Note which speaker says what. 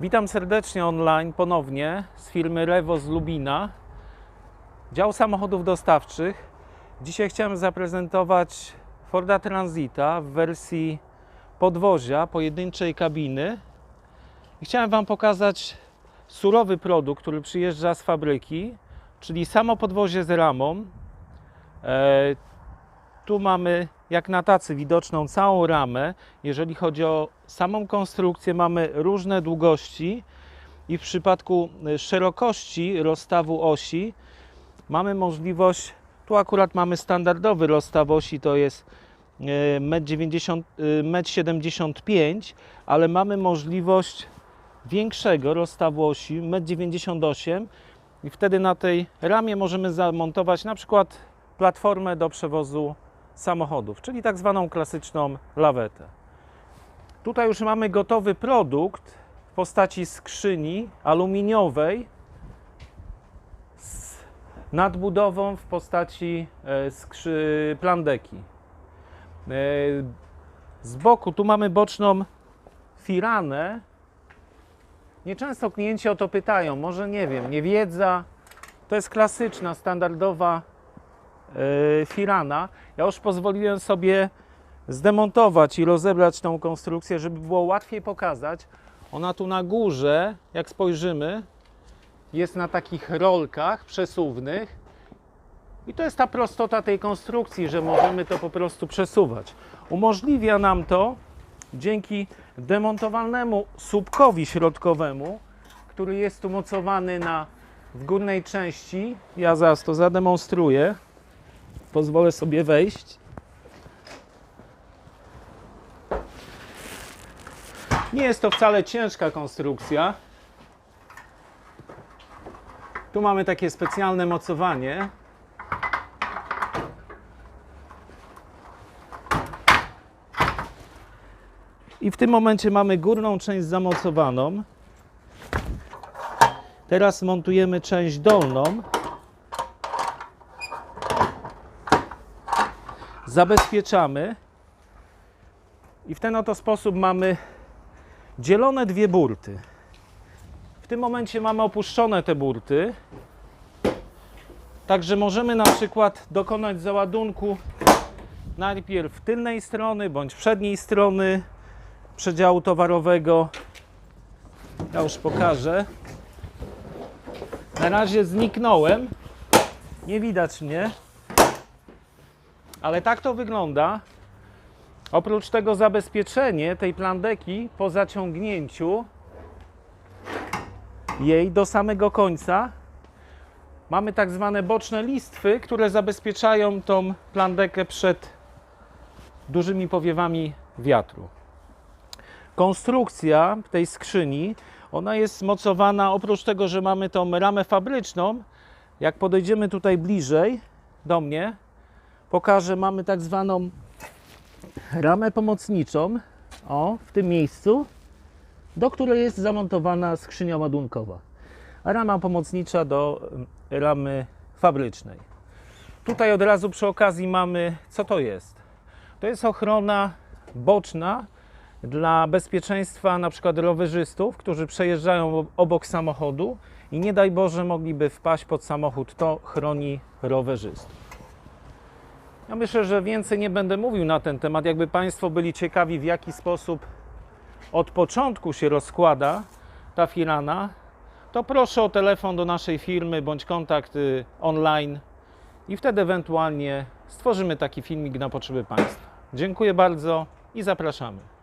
Speaker 1: Witam serdecznie online ponownie z firmy Revo z Lubina, dział samochodów dostawczych. Dzisiaj chciałem zaprezentować Forda Transita w wersji podwozia, pojedynczej kabiny. I chciałem Wam pokazać surowy produkt, który przyjeżdża z fabryki, czyli samo podwozie z ramą. E, tu mamy jak na tacy widoczną całą ramę. Jeżeli chodzi o samą konstrukcję, mamy różne długości i w przypadku y, szerokości rozstawu osi mamy możliwość, tu akurat mamy standardowy rozstaw osi, to jest y, 1,90 y, 1,75 m, ale mamy możliwość większego rozstawu osi 1,98 m i wtedy na tej ramie możemy zamontować na przykład platformę do przewozu samochodów, czyli tak zwaną klasyczną lawetę. Tutaj już mamy gotowy produkt w postaci skrzyni aluminiowej z nadbudową w postaci e, skrzy... plandeki. E, Z boku tu mamy boczną firanę. Nieczęsto klienci o to pytają, może nie wiem, niewiedza. To jest klasyczna, standardowa firana. Ja już pozwoliłem sobie zdemontować i rozebrać tą konstrukcję, żeby było łatwiej pokazać. Ona tu na górze, jak spojrzymy, jest na takich rolkach przesuwnych. I to jest ta prostota tej konstrukcji, że możemy to po prostu przesuwać. Umożliwia nam to dzięki demontowalnemu słupkowi środkowemu, który jest tu mocowany na, w górnej części. Ja zaraz to zademonstruję pozwolę sobie wejść. Nie jest to wcale ciężka konstrukcja. Tu mamy takie specjalne mocowanie. I w tym momencie mamy górną część zamocowaną. Teraz montujemy część dolną. Zabezpieczamy i w ten oto sposób mamy dzielone dwie burty. W tym momencie mamy opuszczone te burty, także możemy na przykład dokonać załadunku najpierw tylnej strony bądź przedniej strony przedziału towarowego. Ja już pokażę. Na razie zniknąłem. Nie widać mnie. Ale tak to wygląda. Oprócz tego zabezpieczenie tej plandeki po zaciągnięciu jej do samego końca mamy tak zwane boczne listwy, które zabezpieczają tą plandekę przed dużymi powiewami wiatru. Konstrukcja tej skrzyni, ona jest mocowana oprócz tego, że mamy tą ramę fabryczną, jak podejdziemy tutaj bliżej do mnie, pokażę, mamy tak zwaną ramę pomocniczą, o, w tym miejscu, do której jest zamontowana skrzynia ładunkowa. Rama pomocnicza do ramy fabrycznej. Tutaj od razu przy okazji mamy, co to jest? To jest ochrona boczna dla bezpieczeństwa na przykład rowerzystów, którzy przejeżdżają ob- obok samochodu i nie daj Boże mogliby wpaść pod samochód. To chroni rowerzystów. Ja myślę, że więcej nie będę mówił na ten temat. Jakby Państwo byli ciekawi, w jaki sposób od początku się rozkłada ta firana, to proszę o telefon do naszej firmy bądź kontakt y, online i wtedy ewentualnie stworzymy taki filmik na potrzeby Państwa. Dziękuję bardzo i zapraszamy.